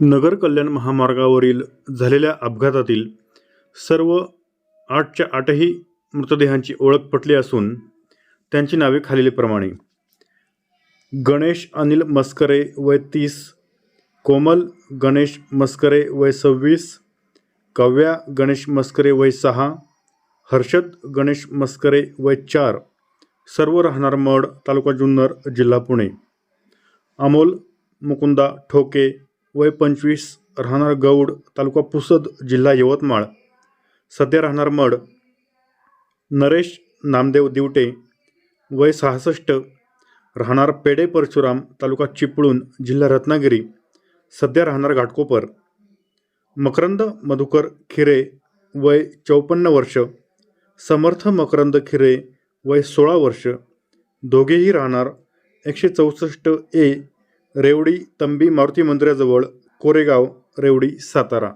नगर कल्याण महामार्गावरील झालेल्या अपघातातील सर्व आठच्या आठही मृतदेहांची ओळख पटली असून त्यांची नावे खालीलप्रमाणे गणेश अनिल मस्करे वय तीस कोमल गणेश मस्करे वय सव्वीस काव्या गणेश मस्करे वय सहा हर्षद गणेश मस्करे वय चार सर्व राहणार मड तालुका जुन्नर जिल्हा पुणे. अमोल मुकुंदा ठोके वय पंचवीस राहणार गौड तालुका पुसद जिल्हा यवतमाळ. सध्या राहणार मड. नरेश नामदेव दिवटे वय सहासष्ट राहणार पेडे परशुराम तालुका चिपळूण जिल्हा रत्नागिरी. सध्या राहणार घाटकोपर. मकरंद मधुकर खिरे वय चौपन्न वर्ष. समर्थ मकरंद खिरे वय सोळा वर्ष. दोघेही राहणार एकशे चौसष्ट ए रेवडी तंबी मारुती मंदिराजवळ कोरेगाव रेवडी सातारा.